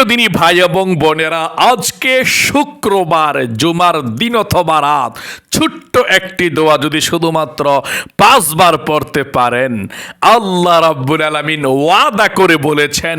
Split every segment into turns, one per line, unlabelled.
প্রিয় দিনী ভাই এবং বোনেরা আজকে শুক্রবার জুমার দিন অথবা রাত। ছোট্ট একটি দোয়া যদি শুধুমাত্র পাঁচবার পড়তে পারেন, আল্লাহ রাব্বুল আলামিন ওয়াদা করে বলেছেন,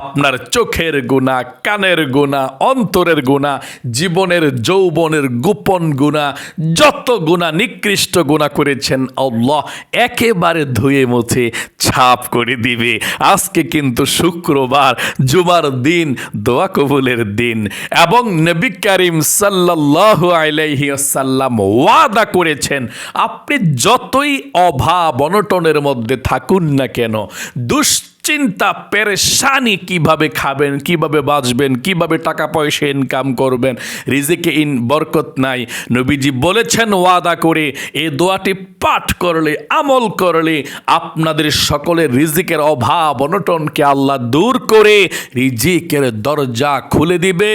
আপনার চোখের গুণা কানের গুণা অন্তরের গুণা জীবনের যৌবনের গোপন গুণা যত গুণা নিকৃষ্ট গুণা করেছেন, আল্লাহ একেবারে ধুয়ে মুছে ছাপ করে দিবে। আজকে কিন্তু শুক্রবার, জুমার দিন, দোয়া কবুলের দিন। এবং নবী করিম সাল্লাল্লাহু আলাইহি সাল্লাম ওয়াদা করেছেন, আপনি যতই অভাব অনটনের মধ্যে থাকুন না কেন, দুশ্চিন্তা পেরেশানি কীভাবে খাবেন, কীভাবে বাঁচবেন, কীভাবে টাকা পয়সা ইনকাম করবেন, রিজিকে ইন বরকত নাই। নবীজি বলেছেন, ওয়াদা করে এই দোয়াটি পাঠ করলে, আমল করলে আপনাদের সকলের রিজিকের অভাব অনটনকে আল্লাহ দূর করে রিজিকের দরজা খুলে দিবে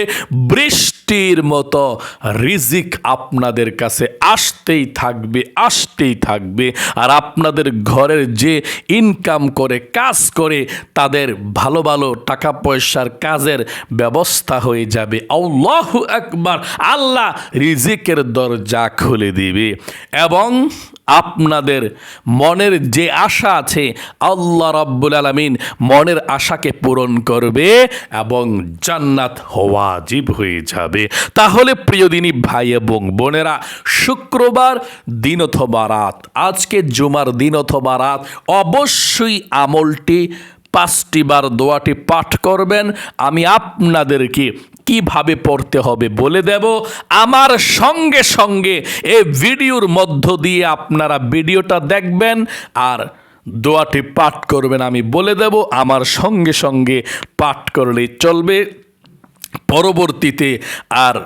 বৃষ্টির মতো রিজিক আপনাদের কাছে আসতেই থাকবে আসতেই থাকবে। আর আপনাদের ঘরের যে ইনকাম করে, কাজ করে, তাদের ভালো ভালো টাকা পয়সার কাজের ব্যবস্থা হয়ে যাবে। আল্লাহ একবার আল্লাহ রিজিকের দরজা খুলে দিবে। এবং আপনাদের মনের যে আশা আছে আল্লাহ রাব্বুল আলামিন মনের আশাকে পূরণ করবে এবং জান্নাত হওয়াজিব হয়ে যাবে। তাহলে প্রিয় দিনী ভাই এবং বোনেরা, শুক্রবার দিন অথবা রাত, আজকে জুমার দিন অথবা রাত, অবশ্যই আমলটি, পাঁচটি বার দোয়াটি পাঠ করবেন। আমি আপনাদেরকে কীভাবে পড়তে হবে বলে দেব। আমার সঙ্গে সঙ্গে এই ভিডিওর মধ্য দিয়ে আপনারা ভিডিওটা দেখবেন আর দোয়াটি পাঠ করবেন আমি বলে দেব। আমার সঙ্গে সঙ্গে পাঠ করলেই চলবে। পরবর্তীতে আর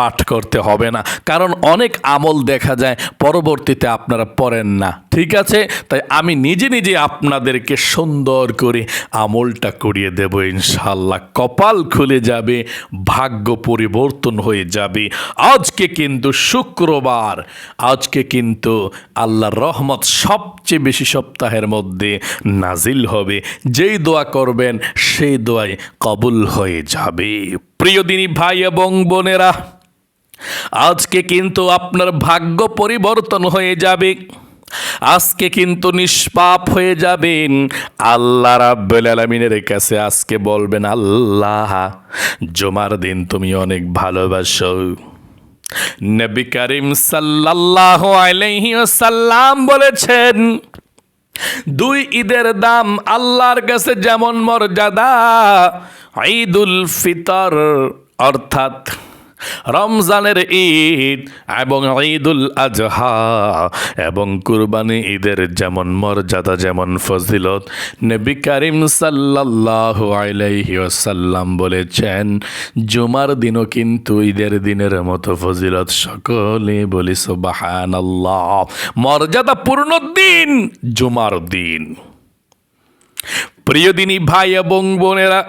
পাঠ করতে হবে না। কারণ অনেক আমল দেখা যায়, পরবর্তীতে আপনারা পড়েন না। ঠিক আছে? তাই আমি নিজে নিজে আপনাদেরকে সুন্দর করে আমলটা করিয়ে দেব ইনশাল্লাহ কপাল খুলে যাবে, ভাগ্য পরিবর্তন হয়ে যাবে। আজকে কিন্তু শুক্রবার। আজকে কিন্তু আল্লাহর রহমত সবচেয়ে বেশি সপ্তাহের মধ্যে নাজিল হবে। যেই দোয়া করবেন, সেই দোয়াই কবুল হয়ে যাবে। প্রিয় দিনী ভাই এবং বোনেরা আজকে কিন্তু আপনার ভাগ্য পরিবর্তন হয়ে যাবে। আজকে কিন্তু নিষ্পাপ হয়ে যাবেন। আল্লাহ রাব্বুল আলামিনের কাছে আজকে বলবেন, আল্লাহ, জমার দিন তুমি অনেক ভালোবাসো। নবী করিম সাল্লাল্লাহু আলাইহি ওয়াসাল্লাম বলেছেন, দুই ঈদের দাম আল্লাহর কাছে যেমন মর্যাদা, ঈদুল ফিতর, অর্থাৎ রমজানের ঈদ এবং ঈদুল আজহা এবং কুরবানি ঈদের যেমন মর্যাদা, যেমন ফজিলত নবী করিম সাল্লাল্লাহু আলাইহি ওয়াসাল্লাম বলেছেন, জুমার দিনও কিন্তু ঈদের দিনের মতো ফজিলত সকলে বলি সুবহানাল্লাহ। মর্যাদা পূর্ণ দিন, জুমার দিন। প্রিয় দিনী ভাই এবং বোনেরা,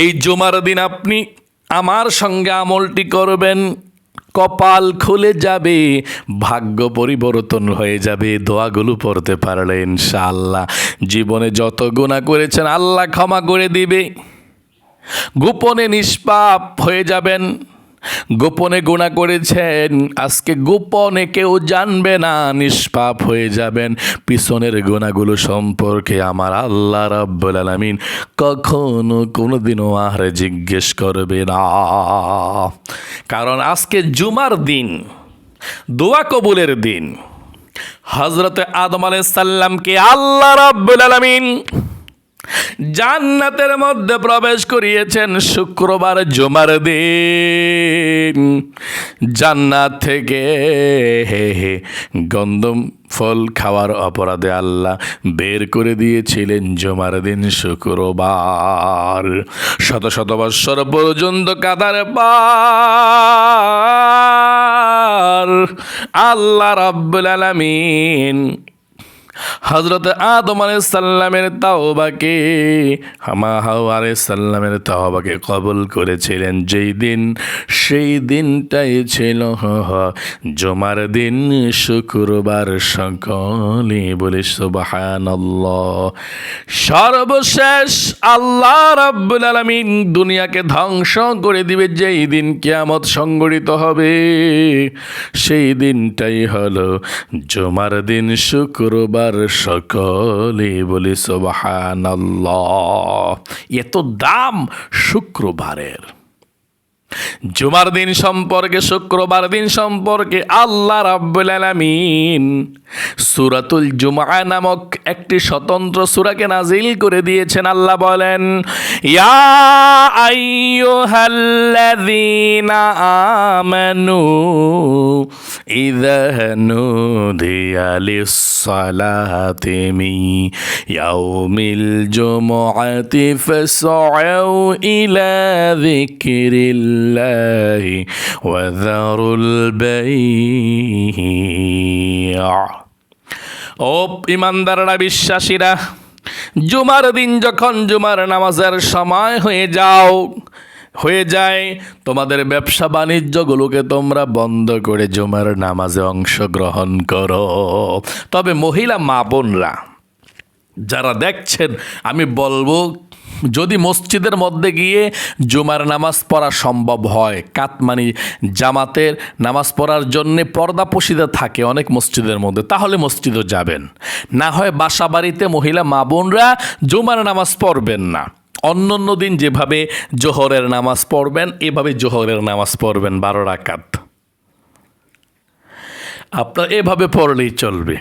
এই জুমার দিন আপনি আমার সঙ্গে আমলটি করবেন, কপাল খুলে যাবে, ভাগ্য পরিবর্তন হয়ে যাবে, দোয়াগুলো পড়তে পারলে ইনশাআল্লাহ। জীবনে যত গুণা করেছেন, আল্লাহ ক্ষমা করে দিবে। গোপনে নিষ্পাপ হয়ে যাবেন। গোপনে গুণা করেছেন। আজকে গোপনে কেউ জানবে না, নিষ্পাপ হয়ে যাবেন। পিছনের গুণাগুলো সম্পর্কে আমার আল্লাহ রাব্বুল আলামিন কখনো কোনোদিনও আর জিজ্ঞেস করবে না। কারণ আজকে জুমার দিন, দোয়া কবুলের দিন। হজরতে আদম আলাইহিস সাল্লামকে আল্লাহ রাব্বুল আলামিন জান্নাতের মধ্যে প্রবেশ করিয়েছেন শুক্রবার, জুমার দিন। জান্নাত থেকে হে হে গন্ধম ফল খাওয়ার অপরাধে আল্লাহ বের করে দিয়েছিলেন জুমার দিন শুক্রবার। শত শত বৎসর পর্যন্ত কাদার পার। আল্লাহ রাব্বুল আলামিন হজরত আদম সাল্লামের তাওবাকে, হামা হাওয়া সাল্লামের তাওবাকে কবুল করেছিলেন। যেই দিন, সেই দিনটাই ছিল জমার দিন শুক্রবার সকলে বলে, সুবহানাল্লাহ। সর্বশেষ আল্লাহ রাব্বুল আলামিন দুনিয়াকে ধ্বংস করে দিবে, যেই দিন কিয়ামত সংগঠিত হবে। সেই দিনটাই হলো জমার দিন শুক্রবার। সকলে বলি সোবাহান এত দাম শুক্রবারের। জুমার দিন সম্পর্কে, শুক্রবার দিন সম্পর্কে আল্লাহ রাব্বুল আলামিন সূরাতুল জুমআ নামক একটি স্বতন্ত্র সূরাকে নাজিল করে দিয়েছেন। আল্লাহ বলেন, ইয়া আইয়ুহাল্লাযীনা আমানু ইযা নুদিয়া লিস-সালাতি মিন ইয়াউমিল জুমআতি ফাসআউ ইলা যিকরিল্লাহি. ওয়া যারুল বাই'a ও ইমানদাররা, বিশ্বাসীরা, জুমার দিন যখন জুমার নামাজের সময় হয়ে যাও, হয়ে যায়, তোমাদের ব্যবসা বাণিজ্যগুলোকে তোমরা বন্ধ করে জুমার নামাজে অংশগ্রহণ করো। তবে মহিলা মা যারা দেখছেন, আমি বলব যদি মসজিদের মধ্যে গিয়ে জুমার নামাজ পড়া সম্ভব হয়, কাতমানি জামাতের নামাজ পড়ার জন্যে পর্দা পশিদা থাকে অনেক মসজিদের মধ্যে, তাহলে মসজিদও যাবেন। না হয় বাসা বাড়িতে মহিলা মা বোনরা জুমার নামাজ পড়বেন না। অন্য অন্য দিন যেভাবে জোহরের নামাজ পড়বেন, এভাবে জোহরের নামাজ পড়বেন বারো রাকাত। আপনার এভাবে পড়লেই চলবে।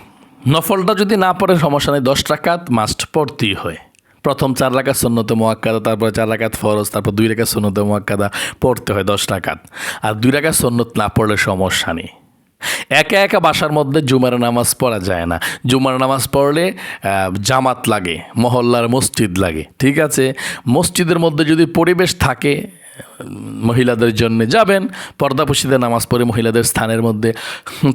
নফলটা যদি না পড়ে সমস্যা নেই, দশ রাকাত মাস্ট পড়তেই হয়। প্রথম চার রাকাত সন্ন্যত মোয়াক্কাদা, তারপরে চার রাকাত ফরজ, তারপর দুই রাকাত সন্ন্যত মোয়াক্কাদা পড়তে হয় দশ রাকাত। আর দুই রাকাত সন্ন্যত না পড়লে সমস্যা নেই। একা একা বাসার মধ্যে জুমার নামাজ পড়া যায় না। জুমার নামাজ পড়লে জামাত লাগে, মহল্লার মসজিদ লাগে, ঠিক আছে? মসজিদের মধ্যে যদি পরিবেশ থাকে, মহিলাদের জন্য যাবেন পর্দাপসিতে নামাজ পড়ে মহিলাদের স্থানের মধ্যে,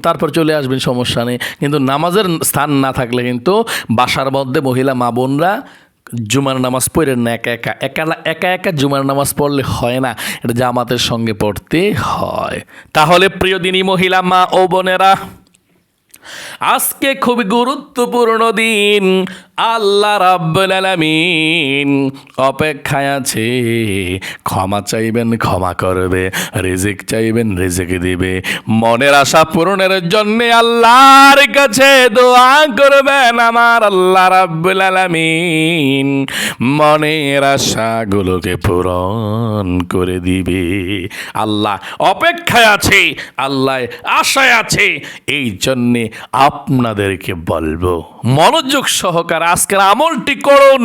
তারপর চলে আসবেন, সমস্যা নেই। কিন্তু নামাজের স্থান না থাকলে কিন্তু বাসার মধ্যে মহিলা মা বোনরা জুমার নামাজ পড়েন না, একা একা। একা একা একা জুমার নামাজ পড়লে হয় না, এটা জামাতের সঙ্গে পড়তে হয়। তাহলে প্রিয় দিনী মহিলা, মা ও বোনেরা আজকে খুবই গুরুত্বপূর্ণ দিন। আল্লাহ রাব্বুল আলামিন অপেক্ষায় আছে। ক্ষমা চাইবেন, ক্ষমা করবে, রিজিক চাইবেন, রিজিক দিবে। মনের আশা পূরণের জন্য আল্লাহর কাছে দোয়া করবেন আমার আল্লাহ রাব্বুল আলামিন। মনের আশাগুলোকে পূরণ করে দিবে। আল্লাহ অপেক্ষায় আছে আল্লাহ আশায় আছে। এই জন্যে আপনাদেরকে বলব, মনোযোগ সহকার আজকের আমলটি করুন।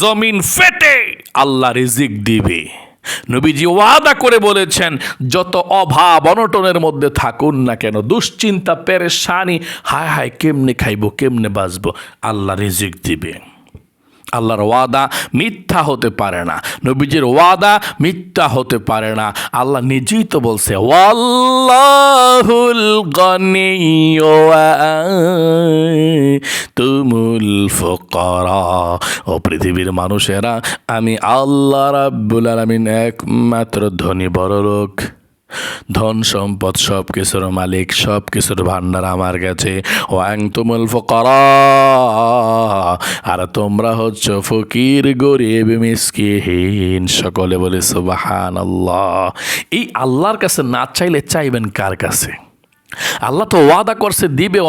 জমিন ফেটে আল্লাহ রিজিক দিবে। নবীজি ওয়াদা করে বলেছেন, যত অভাব অনটনের মধ্যে থাকুন না কেন, দুশ্চিন্তা, পেরেশানি, হায় হায় কেমনে খাইবো, কেমনে বাঁচবো, আল্লাহ রিজিক দিবে। আল্লাহর ওয়াদা মিথ্যা হতে পারে না। নবীজির ওয়াদা মিথ্যা হতে পারে না। আল্লাহ নিজেই তো বলছে, ওয়াল্লাহুল তুমুল ফুকারা। ও পৃথিবীর মানুষেরা, আমি আল্লাহ রাব্বুল আলামিন একমাত্র ধনী বড় লোক ধন সম্পদ সব কিছুর মালিক, সব কিছুর ভান্ডার আমার কাছে। ওয়াং তুমুল ফকরা। আর তোমরা হচ্ছ ফকির, গরিব মিসকিহীন সকলে বলে সুবাহান আল্লাহ এই আল্লাহর কাছে না চাইলে চাইবেন কার কাছে? আল্লাহ তো ওয়াদা করছে, দিবে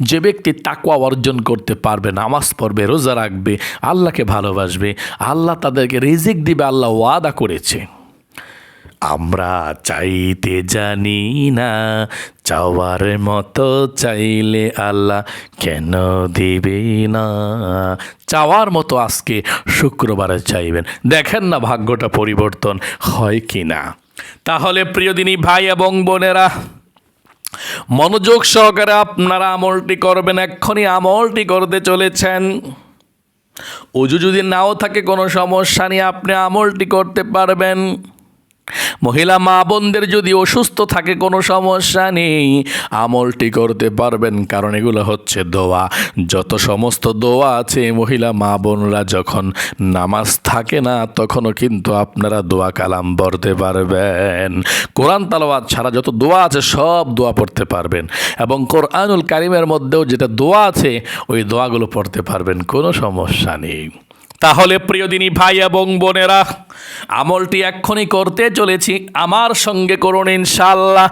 যে ব্যক্তি তাকুয়া অর্জন করতে পারবে, নামাজ পড়বে, রোজা রাখবে, আল্লাহকে ভালোবাসবে, আল্লাহ তাদেরকে রিজিক দিবে, আল্লাহ ওয়াদা করেছে। আমরা চাইতে জানি না, চাওয়ার মতো চাইলে আল্লাহ কেন দিবে না? চাওয়ার মতো আজকে শুক্রবারে চাইবেন। দেখেন না ভাগ্যটা পরিবর্তন হয় কি না তাহলে প্রিয়দিনী ভাই এবং বোনেরা, মনোযোগ সহকারে আপনারা আমলটি করবেন, এক্ষুনি আমলটি করতে চলেছেন। অজু যদি নাও থাকে কোনো সমস্যা নেই, আপনি আমলটি করতে পারবেন। মহিলা মা বোনদের যদি অসুস্থ থাকে, কোনো সমস্যা নেই। আমলটি করতে পারবেন, কারণ এগুলো হচ্ছে দোয়া। যত সমস্ত দোয়া আছে, মহিলা মা বোনরা যখন নামাজ থাকে না, তখনও কিন্তু আপনারা দোয়া কালাম পড়তে পারবেন। কোরআন তালাওয়াত ছাড়া যত দোয়া আছে, সব দোয়া পড়তে পারবেন। এবং কোরআনুল কারিমের মধ্যেও যেটা দোয়া আছে, ওই দোয়াগুলো পড়তে পারবেন, কোনো সমস্যা নেই। তাহলে প্রিয় দিনী ভাই এবং বোনেরা, আমলটি এক্ষুনি করতে চলেছি। আমার সঙ্গে করুন ইনশাল্লাহ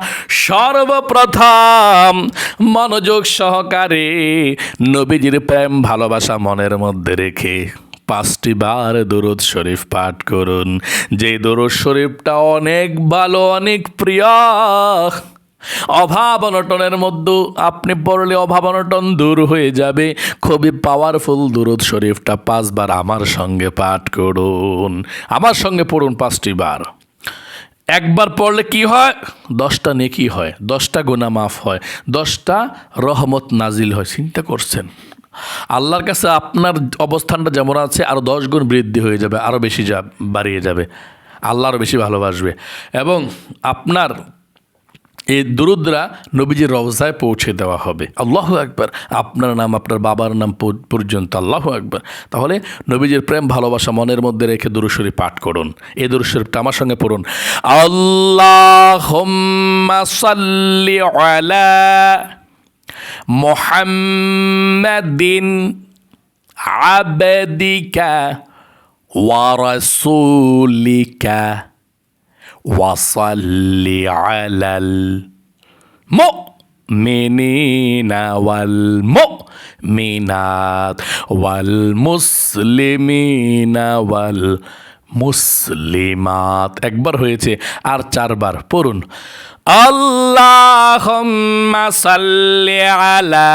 সর্বপ্রথম মনোযোগ সহকারে নবীজির প্রেম ভালোবাসা মনের মধ্যে রেখে পাঁচটি বার দরুদ শরীফ পাঠ করুন। যে দরুদ শরীফটা অনেক ভালো, অনেক প্রিয় অভাব অনটনের মধ্যে আপনি পড়লে অভাব অনটন দূর হয়ে যাবে। খুবই পাওয়ারফুল দুরুদ শরীফটা পাঁচবার আমার সঙ্গে পাঠ করুন। আমার সঙ্গে পড়ুন পাঁচটি বার। একবার পড়লে কি হয়? দশটা নেকি হয়, দশটা গুণা মাফ হয়, দশটা রহমত নাজিল হয়। চিন্তা করছেন? আল্লাহর কাছে আপনার অবস্থানটা যেমন আছে আরও দশ গুণ বৃদ্ধি হয়ে যাবে আরও বেশি যা বাড়িয়ে যাবে। আল্লাহ আরও বেশি ভালোবাসবে। এবং আপনার এই দুরুদ্রা নবীজির রওজায় পৌঁছে দেওয়া হবে। আল্লাহ একবার আপনার নাম, আপনার বাবার নাম পর্যন্ত আল্লাহ একবার তাহলে নবীজির প্রেম, ভালোবাসা মনের মধ্যে রেখে দুরুশরী পাঠ করুন। এই দুরুশরীফটা আমার সঙ্গে পড়ুন। আল্লাহ মোহাম্মদিন আবেদিকা ওয়ারাসুলিকা وصل على المؤمنين والمؤمنات والمسلمين والمسلمات একবার হয়েছে আর চারবার পড়ুন আল্লাহুম্মা সাল্লি আলা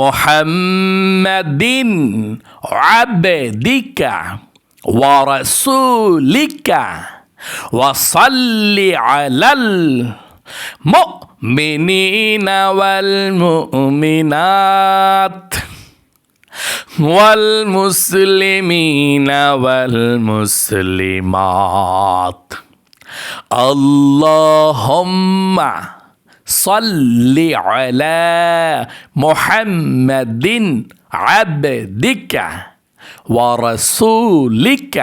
মুহাম্মাদিন আবদিকা ورسولك وصل على المؤمنين والمؤمنات والمسلمين والمسلمات. اللهم صل على محمد عبدك ورسولك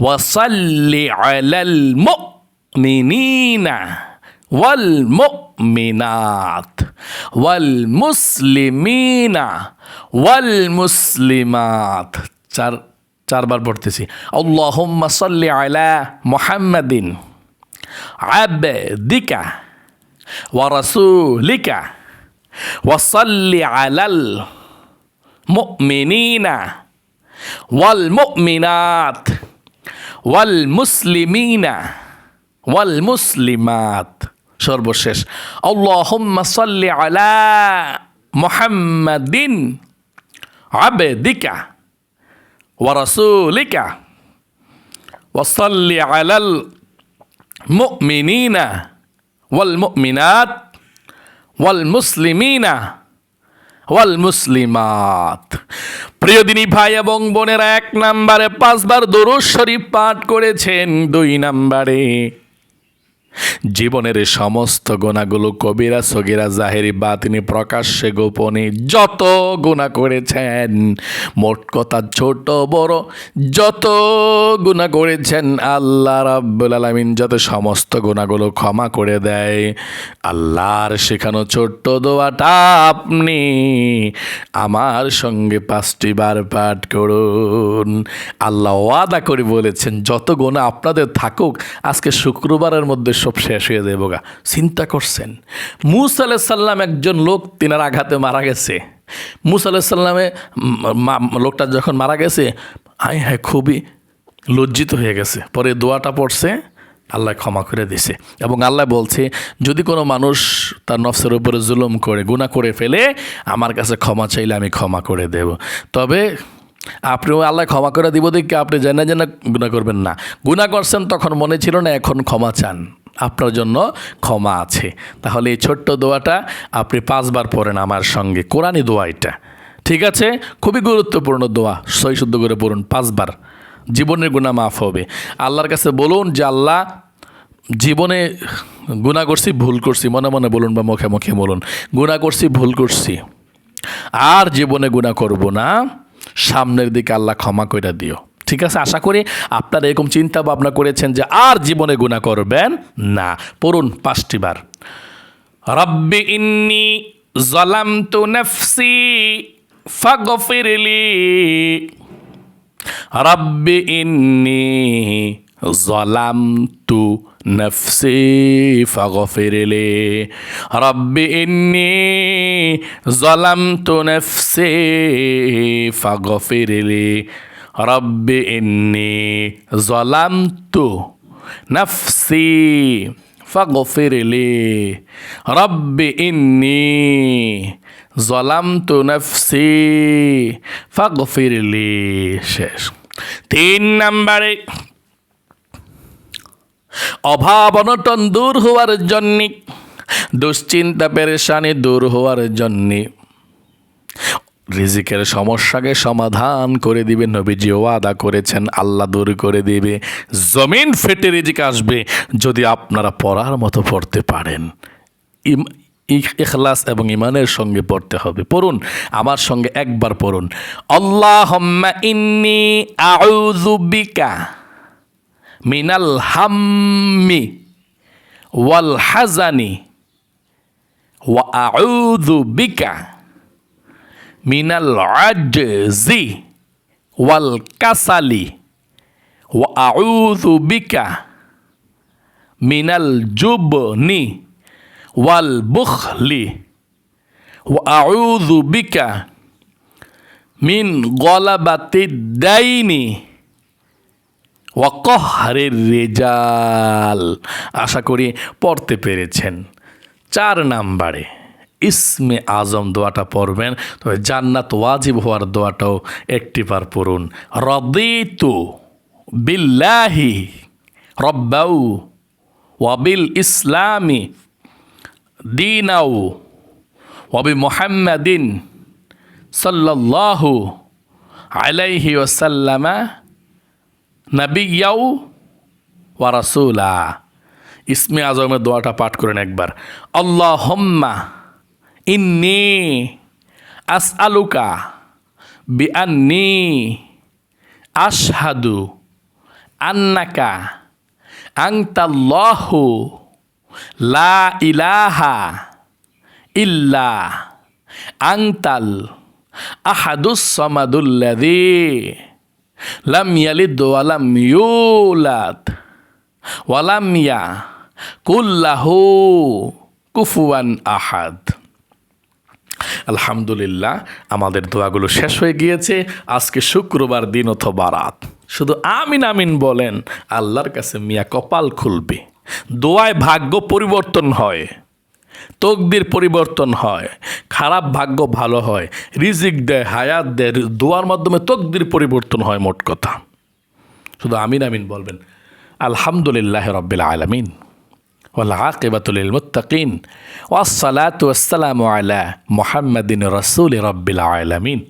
وصل على المؤمنين والمؤمنات والمسلمين والمسلمات চার চারবার পড়তেছি আল্লাহুম্মা সাল্লি আলা মুহাম্মাদিন আবদিকা ورسولك وصل على المؤمنين والمؤمنات والمسلمين والمسلمات সর্বশেষ আল্লাহুম্মা সাল্লি আলা মুহাম্মাদিন আবদিকা ওয়া রাসূলিকা ওয়া সাল্লি আলাল মুমিনিনা ওয়াল মুসলিমাত। প্রিয় দিনী ভাই এবং বোনের, এক নাম্বারে পাঁচবার দরুদ শরীফ পাঠ করেছেন, দুই নম্বরে। জীবনের সমস্ত গুণাগুলো কবিরা সগিরা জাহেরি বা তিনি প্রকাশ্যে গোপনে যত গুণা করেছেন, মোট কথা ছোট বড়, যত গুণা করেছেন আল্লাহ রাব্বুল আলামিন যত সমস্ত গুণাগুলো ক্ষমা করে দেয়। আল্লাহর শেখানো ছোট্ট দোয়াটা আপনি আমার সঙ্গে পাঁচটি বার পাঠ করুন। আল্লাহ ওয়াদা করে বলেছেন, যত গোনা আপনাদের থাকুক, আজকে শুক্রবারের মধ্যে সব শেষ। হয়ে যাবে গা চিন্তা করছেন। মুসা সাল্লাম একজন লোক, তিনার আঘাতে মারা গেছে। মুসা সাল্লামে লোকটা যখন মারা গেছে আয় হ্যাঁ খুবই লজ্জিত হয়ে গেছে। পরে দোয়াটা পড়ছে, আল্লাহ ক্ষমা করে দিছে এবং আল্লাহ বলছে, যদি কোনো মানুষ তার নফসের উপরে জুলুম করে, গুনাহ করে ফেলে, আমার কাছে ক্ষমা চাইলে আমি ক্ষমা করে দেব। তবে আপনিও আল্লাহ ক্ষমা করে দিব দেখে আপনি জেনে জেনে গুণা করবেন না। গুণা করছেন তখন মনে ছিল না, এখন ক্ষমা চান। আপনার জন্য ক্ষমা আছে। তাহলে এই ছোট্ট দোয়াটা আপনি পাঁচবার পড়েন আমার সঙ্গে। কোরআনই দোয়া এটা। ঠিক আছে? খুবই গুরুত্বপূর্ণ দোয়া। সই শুদ্ধ করে পড়ুন পাঁচবার। জীবনের গুণা মাফ হবে। আল্লাহর কাছে বলুন যে, আল্লাহ, জীবনে গুণা করছি, ভুল করছি। মনে মনে বলুন বা মুখে মুখে বলুন গুণা করছি, ভুল করছি। আর জীবনে গুণা করব না। সামনের দিকে আল্লাহ ক্ষমা করে দিও। ঠিক আছে? আশা করি আপনারা এরকম চিন্তা ভাবনা করেছেন যে আর জীবনে গুণা করবেন না। পড়ুন পাঁচটি বার। রব্বি ইন্নি জলামতু নফসি ফাগফিরলি রব্বি ইন্নি জলামতু নফসি ফাগফিরলি রব্বি ইন্নি জলামতু নফসি ফাগফিরলি রব্বে ইন্নি জলামতু নফসি ফাগফিরলি রব্বে ইন্নি জলামতু নফসি ফাগফিরলি শেষ। তিন নম্বরে, অভাব অনটন দূর হওয়ার জন্যে, দুশ্চিন্তা পেরেশানি দূর হওয়ার জন্যে রিজিকের সমস্যাকে সমাধান করে দিবে, নবীজি ওয়াদা করেছেন, আল্লাহ দূর করে দিবে, জমিন ফেটে রিজিক আসবে যদি আপনারা পড়ার মতো পড়তে পারেন। ইখলাস এবং ইমানের সঙ্গে পড়তে হবে। পড়ুন, আমার সঙ্গে একবার পড়ুন। আল্লাহ ইন্নি আউযু বিকা মিনাল হাম্মি ওয়াল হাজানি ওয়া আউযু বিকা মিনাল আজজি ওয়াল কাসালি ওয়া আউযু বিকা মিনাল জুবনি ওয়াল বুখলি ওয়া আউযু বিকা মিন গলাবাতি দাইনি ওয়া কহরের রেজাল। আশা করি পড়তে পেরেছেন। চার নাম্বারে। ইসমে আজম দোয়াটা পড়বেন। তবে জান্নাত ওয়াজিব হওয়ার দোয়াটাও একটি বার পড়ুন। রদিতু বিল্লাহি রব্বাউ ওয়াবিল ইসলামি দিনাউ ওয়াবি মোহাম্মদিন সাল্লাল্লাহু আলাইহি ওয়াসাল্লামা নাবিয়াউ ওয়া রাসূলা। ইসমে আজমের দোয়াটা পাঠ করেন একবার। আল্লাহ হম্মা ইন্নি আস আলুকা বিআন্নি আশহাদু আন্নাকা আংতাল্লাহু লা ইলাহা ইল্লা আংতাল আহাদুস সামাদুল্লাযী লাম ইয়ালিদ ওয়া লাম ইউলাদ ওয়া লাম ইয়াকুল্লাহু কুফুয়ান আহাদ। আলহামদুলিল্লাহ, আমাদের দোয়াগুলো শেষ হয়ে গিয়েছে। আজকে শুক্রবার দিন অথবা রাত। শুধু আমিন আমিন বলেন, আল্লাহর কাছে মিয়া কপাল খুলবে। দোয়ায় ভাগ্য পরিবর্তন হয়, তকদির পরিবর্তন হয়, খারাপ ভাগ্য ভালো হয়, রিজিক দেয়, হায়াত দেয়, দোয়ার মাধ্যমে তকদির পরিবর্তন হয় মোট কথা। শুধু আমিন আমিন বলবেন, আলহামদুলিল্লাহ রব্বিল আলমিন। والعاقبة للمتقين والصلاة والسلام على محمد رسول رب العالمين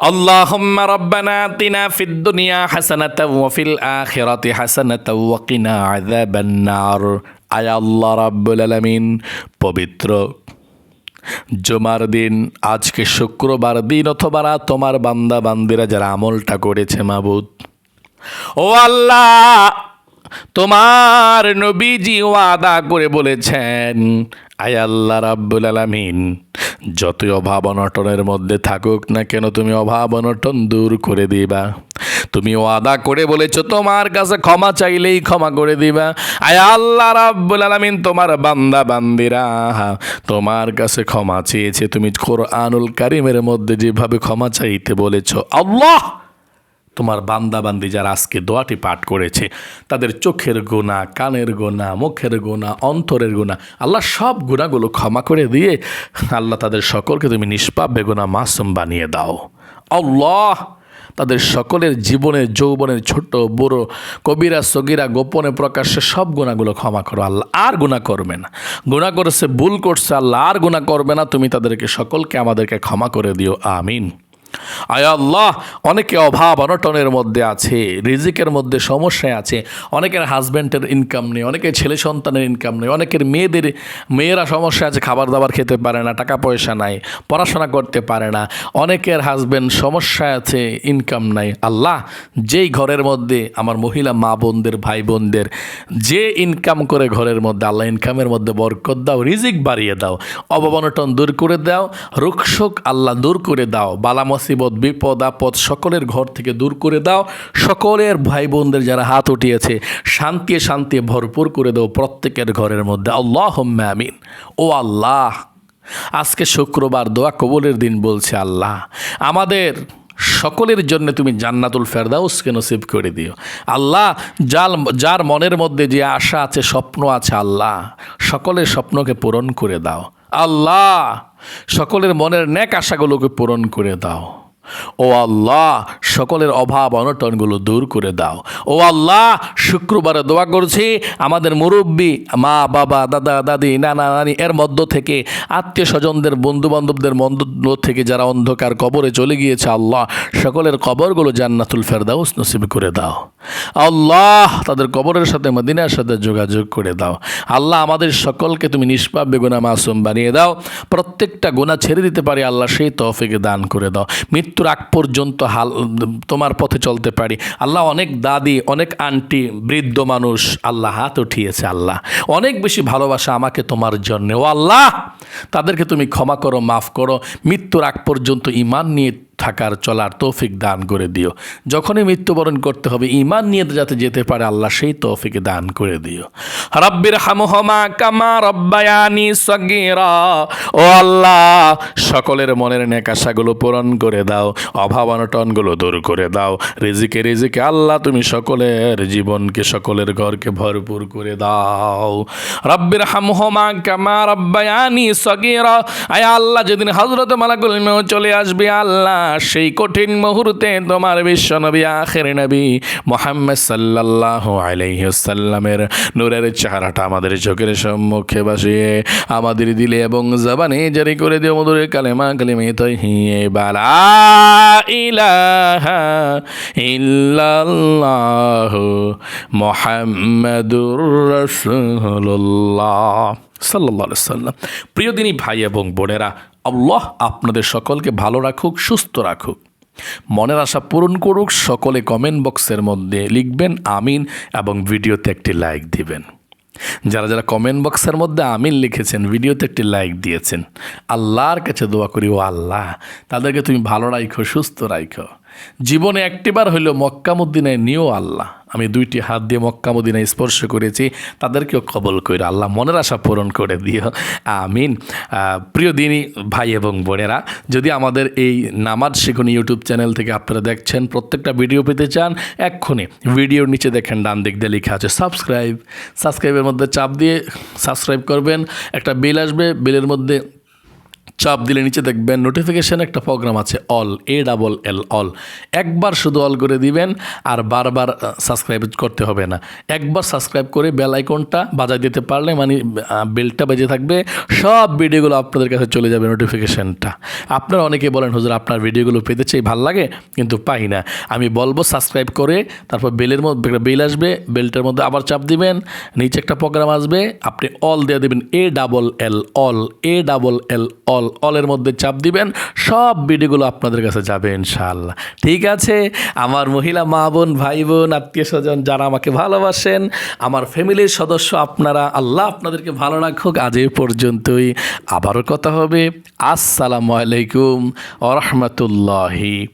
اللهم ربنا آتنا في الدنيا حسنة وفي الآخرة حسنة وقنا عذاب النار আয় আল্লাহ রাব্বুল আলামিন পবিত্র জুমার দিন আজকে শুক্রবার দিন অথবা রাত তোমার বান্দা বান্দিরা যারা আমলটা করেছে মাবুদ ও আল্লাহ তোমার নবীজি ওয়াদা করে বলেছেন, আয় আল্লাহ রাব্বুল আলামিন, যতই অভাব অনটনের মধ্যে থাকুক না কেন তুমি অভাব অনটন দূর করে দিবা। তুমি ওয়াদা করে বলেছ, তোমার কাছে ক্ষমা চাইলেই ক্ষমা করে দিবা। আয় আল্লাহ রাব্বুল আলামিন, তোমার বান্দা বান্দিরা তোমার কাছে ক্ষমা চেয়েছে। তুমি কোরআনুল কারিমের মধ্যে যেভাবে ক্ষমা চাইতে বলেছ, আল্লাহ তোমার বান্দাবান্দি যারা আজকে দোয়াটি পাঠ করেছে, তাদের চোখের গোনা, কানের গোনা, মুখের গোনা, অন্তরের গোনা, আল্লাহ সব গুণাগুলো ক্ষমা করে দিয়ে আল্লাহ তাদের সকলকে তুমি নিষ্পাপ বেগুনা মাসুম বানিয়ে দাও। আল্লাহ তাদের সকলের জীবনের যৌবনের ছোট, বড়, কবিরা, সগিরা, গোপনে প্রকাশ্যে সব গুণাগুলো ক্ষমা করো। আল্লাহ আর গুণা করবে না। গুণা করেছে, ভুল করছে, আল্লাহ আর গুণা করবে না। তুমি তাদেরকে, সকলকে আমাদেরকে ক্ষমা করে দিও। আমিন। আয় আল্লাহ, অনেকে অভাব অনটনের মধ্যে আছে, রিজিকের মধ্যে সমস্যায় আছে, অনেকের হাজব্যান্ডের ইনকাম নেই, অনেকের ছেলে সন্তানের ইনকাম নেই, অনেকের মেয়েদের, মেয়েরা সমস্যা আছে খাবার দাবার খেতে পারে না টাকা পয়সা নাই, পড়াশোনা করতে পারে না, অনেকের হাজব্যান্ড সমস্যায় আছে ইনকাম নাই। আল্লাহ, যেই ঘরের মধ্যে আমার মহিলা মা বোনদের, ভাই বোনদের, যে ইনকাম করে ঘরের মধ্যে, আল্লাহ ইনকামের মধ্যে বরকত দাও, রিজিক বাড়িয়ে দাও অবনটন দূর করে দাও রুক্ষক আল্লাহ দূর করে দাও, বালা মুসিবত বিপদ, আপদ সকলের ঘর থেকে দূর করে দাও। সকলের ভাই বোনদের যারা হাত উঠিয়েছে শান্তি শান্তি ভরপুর করে দাও প্রত্যেকের ঘরের মধ্যে। আল্লাহ আমিন। ও আল্লাহ, আজকে শুক্রবার দোয়া কবলের দিন বলছে আল্লাহ, আমাদের সকলের জন্য তুমি জান্নাতুল ফেরদাউসকে নসিব করে দিও। আল্লাহ, যার যার মনের মধ্যে যে আশা আছে, স্বপ্ন আছে, আল্লাহ, সকলের স্বপ্নকে পূরণ করে দাও। আল্লাহ সকলের মনের ন্যাক আশাগুলোকে পূরণ করে দাও। ও আল্লাহ, সকলের অভাব অনটনগুলো দূর করে দাও। ও আল্লাহ, শুক্রবারে দোয়া করছি, আমাদের মুরব্বী, মা, বাবা, দাদা, দাদি, নানা, নানি, এর মধ্য থেকে, আত্মীয় স্বজনদের বন্ধু বান্ধবদের মধ্য থেকে যারা অন্ধকার কবরে চলে গিয়েছে, আল্লাহ, সকলের কবরগুলো জান্নাতুল ফেরদাউস নসিব করে দাও। আল্লাহ, তাদের কবরের সাথে, মদিনার সাথে যোগাযোগ করে দাও। আল্লাহ, আমাদের সকলকে তুমি নিষ্পাপ, বেগুনা, মাসুম বানিয়ে দাও। প্রত্যেকটা গুণা ছেড়ে দিতে পারি, আল্লাহ, সেই তৌফিকে দান করে দাও। মৃত্যুর আগ পর্যন্ত হাল, তোমার পথে চলতে পারি। আল্লাহ অনেক দাদি, অনেক আন্টি, বৃদ্ধ মানুষ আল্লাহ হাত উঠিয়েছে আল্লাহ। অনেক বেশি ভালোবাসা আমাকে তোমার জন্য। ও আল্লাহ, তাদেরকে তুমি ক্ষমা করো, মাফ করো। মৃত্যুর আগ পর্যন্ত ইমান নিয়ে থাকার চলার তৌফিক দান করে দিও। যখনই মৃত্যুবরণ করতে হবে ইমান নিয়ে যাতে যেতে পারে আল্লাহ, সেই তৌফিক দান করে দিও। রব্বির হামহমা কামা রব্বায়ানি সগীরা। ও আল্লাহ, সকলের মনের নেকাশাগুলো পূরণ করে দাও, অভাব অনটনগুলো দূর করে দাও। রিজিকে রিজিকে আল্লাহ, তুমি সকলের জীবনকে, সকলের ঘরকে ভরপুর করে দাও। রব্বির হামহমা কামা রব্বায়ানি সগীরা। আয় আল্লাহ, যেদিন হজরত মালাকুল মেও চলে আসবে, আল্লাহ সেই কঠিন মুহূর্তে তোমার বিশ্ব নবী আখের নবী মোহাম্মদ সাল্লাহ আলাইসাল্লামের নূরের চেহারাটা আমাদের চোখের সম্মুখে বসিয়ে আমাদের দিলে এবং জবানে জারি করে দিও মধুর কালেমা, কালিমে তহিয়ে, বালা ইলাহা ইল্লাল্লাহ মোহাম্মদুর রাসূলুল্লাহ সাল্লাহ সাল্লাম প্রিয় দিনী ভাই এবং বোনেরা আল্লাহ আপনাদের সকলকে ভালো রাখুক, সুস্থ রাখুক। মনের আশা পূরণ করুক, সকলে কমেন্ট বক্সের মধ্যে লিখবেন, আমিন, এবং ভিডিওতে একটি লাইক দিবেন। যারা যারা কমেন্ট বক্সের মধ্যে আমিন লিখেছেন, ভিডিওতে একটি লাইক দিয়েছেন, আল্লাহর কাছে দোয়া করি, ও আল্লাহ, তাদেরকে তুমি ভালো রাখো সুস্থ রাখো জীবনে একটিবার হইলেও মক্কামুদ্দিনায় নিও আল্লাহ। আমি দুইটি হাত দিয়ে মক্কামুদ্দিনায় স্পর্শ করেছি, তাদেরকেও কবল করে আল্লাহ মনের আশা পূরণ করে দিও। আমিন। প্রিয় দিনই ভাই এবং বোনেরা, যদি আমাদের এই নামাজ শিখুন ইউটিউব চ্যানেল থেকে আপনারা দেখছেন, প্রত্যেকটা ভিডিও পেতে চান, এক্ষুনি ভিডিওর নিচে দেখেন ডান দিক দিয়ে লেখা আছে, সাবস্ক্রাইব। সাবস্ক্রাইবের মধ্যে চাপ দিয়ে সাবস্ক্রাইব করবেন, একটা বিল আসবে, বিলের মধ্যে চাপ দিলে নিচে দেখবেন নোটিফিকেশান একটা প্রোগ্রাম আছে all A double L all একবার শুধু অল করে দিবেন আর বারবার সাবস্ক্রাইব করতে হবে না। একবার সাবস্ক্রাইব করে বেল আইকনটা বাজায় দিতে পারলে মানে বেলটা বেজে থাকবে, সব ভিডিওগুলো আপনাদের কাছে চলে যাবে নোটিফিকেশানটা আপনারা অনেকে বলেন, হুজুর, আপনার ভিডিওগুলো পেতে চাই, ভালো লাগে? কিন্তু পাই না। আমি বলব সাবস্ক্রাইব করে, তারপর বেলের মধ্যে বেল আসবে বেলটার মধ্যে আবার চাপ দিবেন, নিচে একটা প্রোগ্রাম আসবে, আপনি অল দিয়ে দেবেন A double L all A double L all অলের মধ্যে চাপ দিবেন, সব ভিডিওগুলো আপনাদের কাছে যাবে ইনশাআল্লাহ। ঠিক আছে? আমার মহিলা মা বোন, ভাই বোন, আত্মীয় স্বজন যারা আমাকে ভালোবাসেন, আমার ফ্যামিলির সদস্য আপনারা, আল্লাহ আপনাদেরকে ভালো রাখুক। আজ এ পর্যন্তই। আবারও কথা হবে। আসসালামু আলাইকুম রহমতুল্লাহি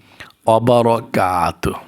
অবরকাত